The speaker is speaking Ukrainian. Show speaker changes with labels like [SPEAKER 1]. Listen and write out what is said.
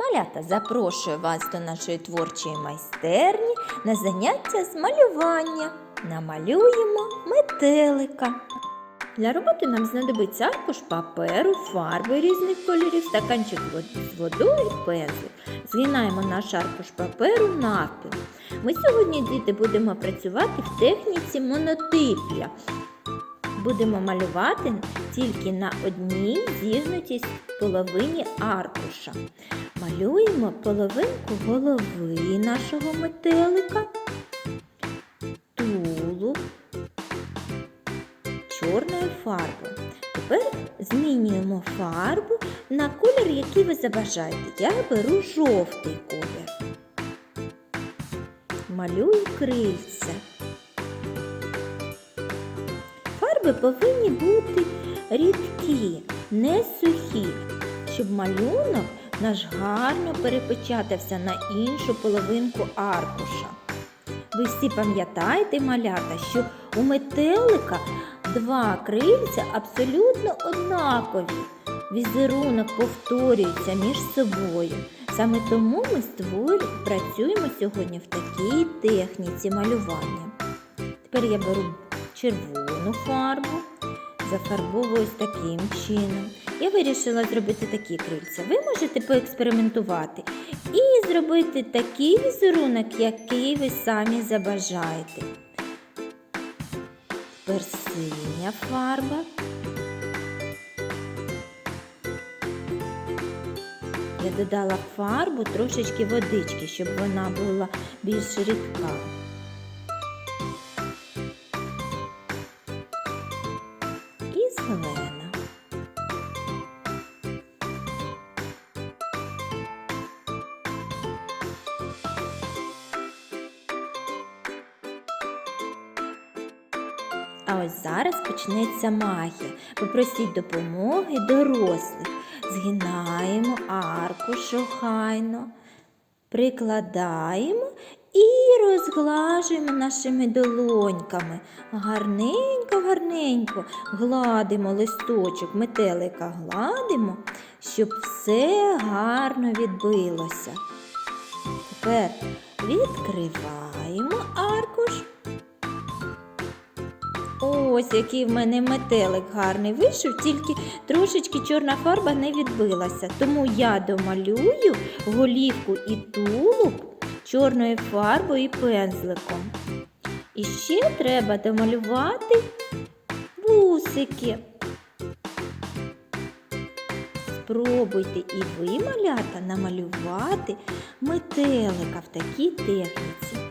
[SPEAKER 1] Малята, запрошую вас до нашої творчої майстерні на заняття з малювання. Намалюємо метелика. Для роботи нам знадобиться аркуш паперу, фарби різних кольорів, стаканчик з водою і пензлик. Згинаємо наш аркуш паперу навпіл. Ми сьогодні, діти, будемо працювати в техніці монотип'я. Будемо малювати тільки на одній зігнутій половині аркуша. Малюємо половинку голови нашого метелика, тулуб чорною фарбою. Тепер змінюємо фарбу на колір, який ви забажаєте. Я беру жовтий колір. Малюю крильця. Фарби повинні бути рідкі, не сухі, щоб малюнок наш гарно перепечатався на іншу половинку аркуша. Ви всі пам'ятаєте, малята, що у метелика два крильця абсолютно однакові. Візерунок повторюється між собою. Саме тому ми створю, працюємо сьогодні в такій техніці малювання. Тепер я беру червону фарбу, зафарбовую ось таким чином. Я вирішила зробити такі крильця. Ви можете поекспериментувати і зробити такий візерунок, який ви самі забажаєте. Тепер синя фарба. Я додала фарбу трошечки водички, щоб вона була більш рідка. А ось зараз почнеться магія. Попросіть допомоги дорослих. Згинаємо аркуш охайно, прикладаємо і розглажуємо нашими долоньками. Гарненько, гарненько гладимо листочок, метелика гладимо, щоб все гарно відбилося. Тепер відкриваємо аркуш. Ось який в мене метелик гарний вийшов, тільки трошечки чорна фарба не відбилася. Тому я домалюю голівку і тулуб чорною фарбою і пензликом. І ще треба домалювати вусики. Спробуйте і ви, малята, намалювати метелика в такій техніці.